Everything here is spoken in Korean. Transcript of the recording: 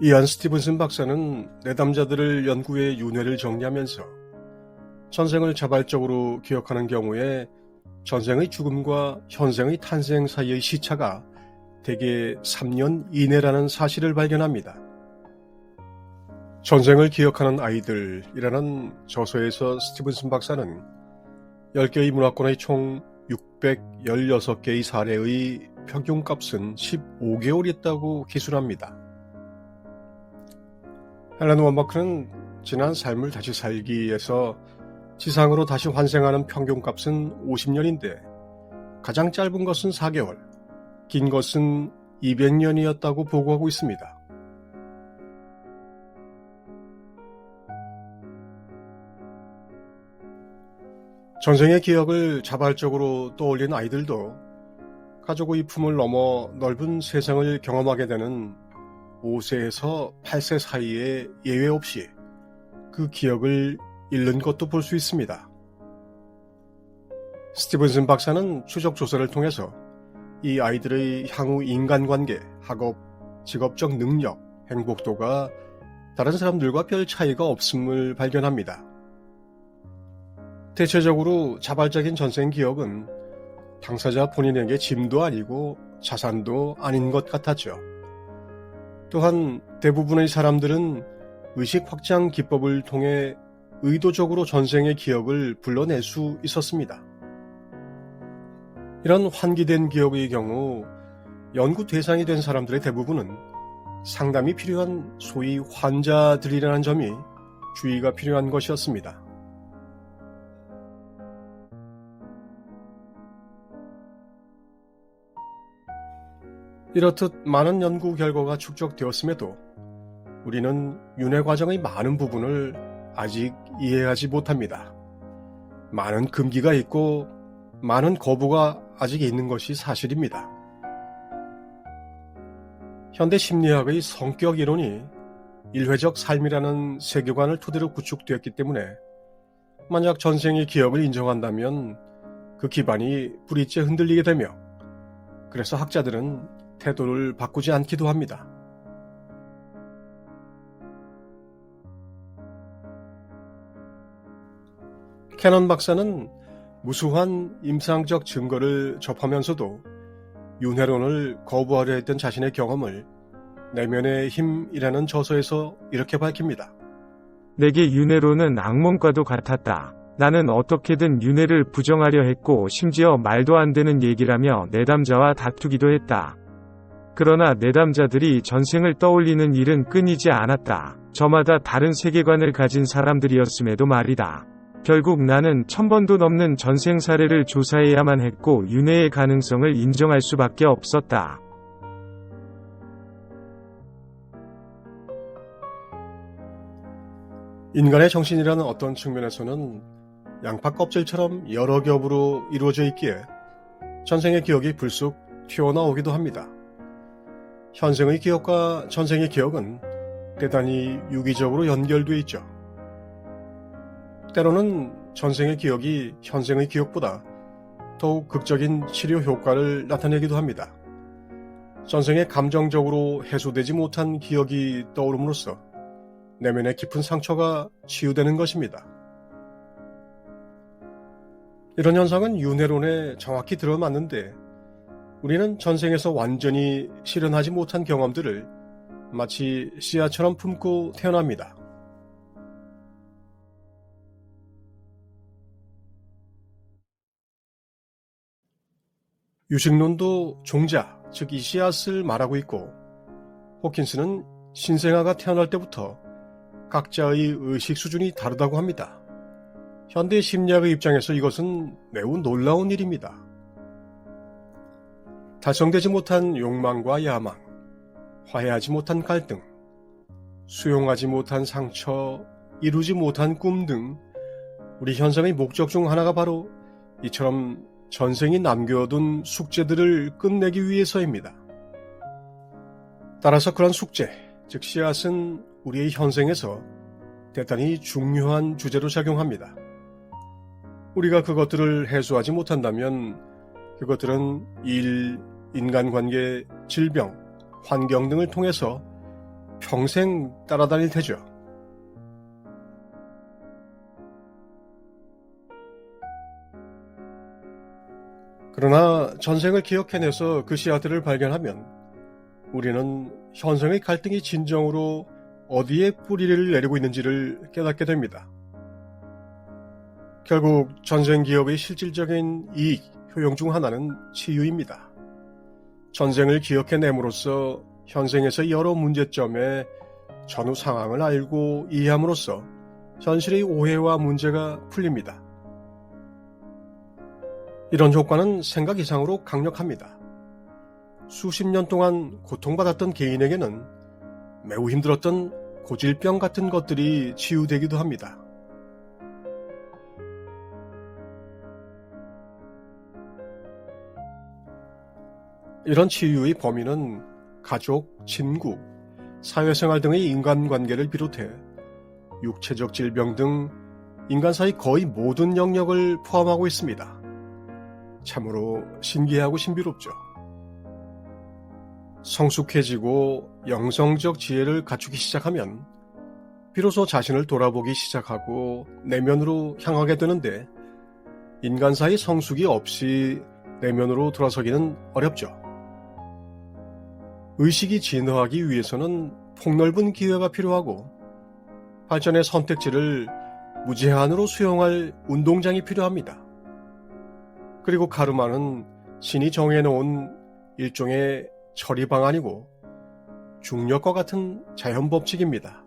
이안 스티븐슨 박사는 내담자들을 연구해 윤회를 정리하면서 전생을 자발적으로 기억하는 경우에 전생의 죽음과 현생의 탄생 사이의 시차가 대개 3년 이내라는 사실을 발견합니다. 전생을 기억하는 아이들이라는 저서에서 스티븐슨 박사는 10개의 문화권의 총 616개의 사례의 평균값은 15개월이었다고 기술합니다. 헬렌 원버크는 지난 삶을 다시 살기에서 지상으로 다시 환생하는 평균값은 50년인데 가장 짧은 것은 4개월, 긴 것은 200년이었다고 보고하고 있습니다. 전생의 기억을 자발적으로 떠올린 아이들도 가족의 품을 넘어 넓은 세상을 경험하게 되는 5세에서 8세 사이에 예외 없이 그 기억을 잃는 것도 볼 수 있습니다. 스티븐슨 박사는 추적 조사를 통해서 이 아이들의 향후 인간관계, 학업, 직업적 능력, 행복도가 다른 사람들과 별 차이가 없음을 발견합니다. 대체적으로 자발적인 전생 기억은 당사자 본인에게 짐도 아니고 자산도 아닌 것 같았죠. 또한 대부분의 사람들은 의식 확장 기법을 통해 의도적으로 전생의 기억을 불러낼 수 있었습니다. 이런 환기된 기억의 경우 연구 대상이 된 사람들의 대부분은 상담이 필요한 소위 환자들이라는 점이 주의가 필요한 것이었습니다. 이렇듯 많은 연구 결과가 축적되었음에도 우리는 윤회 과정의 많은 부분을 아직 이해하지 못합니다. 많은 금기가 있고 많은 거부가 아직 있는 것이 사실입니다. 현대 심리학의 성격 이론이 일회적 삶이라는 세계관을 토대로 구축되었기 때문에 만약 전생의 기억을 인정한다면 그 기반이 불이째 흔들리게 되며 그래서 학자들은 태도를 바꾸지 않기도 합니다. 캐넌 박사는 무수한 임상적 증거를 접하면서도 윤회론을 거부하려 했던 자신의 경험을 내면의 힘이라는 저서에서 이렇게 밝힙니다. 내게 윤회로는 악몽과도 같았다. 나는 어떻게든 윤회를 부정하려 했고 심지어 말도 안 되는 얘기라며 내담자와 다투기도 했다. 그러나 내담자들이 전생을 떠올리는 일은 끊이지 않았다. 저마다 다른 세계관을 가진 사람들이었음에도 말이다. 결국 나는 천 번도 넘는 전생 사례를 조사해야만 했고 윤회의 가능성을 인정할 수밖에 없었다. 인간의 정신이라는 어떤 측면에서는 양파 껍질처럼 여러 겹으로 이루어져 있기에 전생의 기억이 불쑥 튀어나오기도 합니다. 현생의 기억과 전생의 기억은 대단히 유기적으로 연결되어 있죠. 때로는 전생의 기억이 현생의 기억보다 더욱 극적인 치료 효과를 나타내기도 합니다. 전생에 감정적으로 해소되지 못한 기억이 떠오름으로써 내면의 깊은 상처가 치유되는 것입니다. 이런 현상은 윤회론에 정확히 들어맞는데 우리는 전생에서 완전히 실현하지 못한 경험들을 마치 씨앗처럼 품고 태어납니다. 유식론도 종자, 즉 이 씨앗을 말하고 있고 호킨스는 신생아가 태어날 때부터 각자의 의식 수준이 다르다고 합니다. 현대 심리학의 입장에서 이것은 매우 놀라운 일입니다. 달성되지 못한 욕망과 야망, 화해하지 못한 갈등, 수용하지 못한 상처, 이루지 못한 꿈 등 우리 현상의 목적 중 하나가 바로 이처럼 전생이 남겨둔 숙제들을 끝내기 위해서입니다. 따라서 그런 숙제, 즉 씨앗은 우리의 현생에서 대단히 중요한 주제로 작용합니다. 우리가 그것들을 해소하지 못한다면 그것들은 일, 인간관계, 질병, 환경 등을 통해서 평생 따라다닐 테죠. 그러나 전생을 기억해내서 그 씨앗들을 발견하면 우리는 현생의 갈등이 진정으로 어디에 뿌리를 내리고 있는지를 깨닫게 됩니다. 결국 전생 기업의 실질적인 이익, 효용 중 하나는 치유입니다. 전생을 기억해냄으로써 현생에서 여러 문제점에 전후 상황을 알고 이해함으로써 현실의 오해와 문제가 풀립니다. 이런 효과는 생각 이상으로 강력합니다. 수십 년 동안 고통받았던 개인에게는 매우 힘들었던 고질병 같은 것들이 치유되기도 합니다. 이런 치유의 범위는 가족, 친구, 사회생활 등의 인간관계를 비롯해 육체적 질병 등 인간사의 거의 모든 영역을 포함하고 있습니다. 참으로 신기하고 신비롭죠. 성숙해지고 영성적 지혜를 갖추기 시작하면 비로소 자신을 돌아보기 시작하고 내면으로 향하게 되는데 인간사의 성숙이 없이 내면으로 돌아서기는 어렵죠. 의식이 진화하기 위해서는 폭넓은 기회가 필요하고 발전의 선택지를 무제한으로 수용할 운동장이 필요합니다. 그리고 카르마는 신이 정해놓은 일종의 처리 방안이고 중력과 같은 자연 법칙입니다.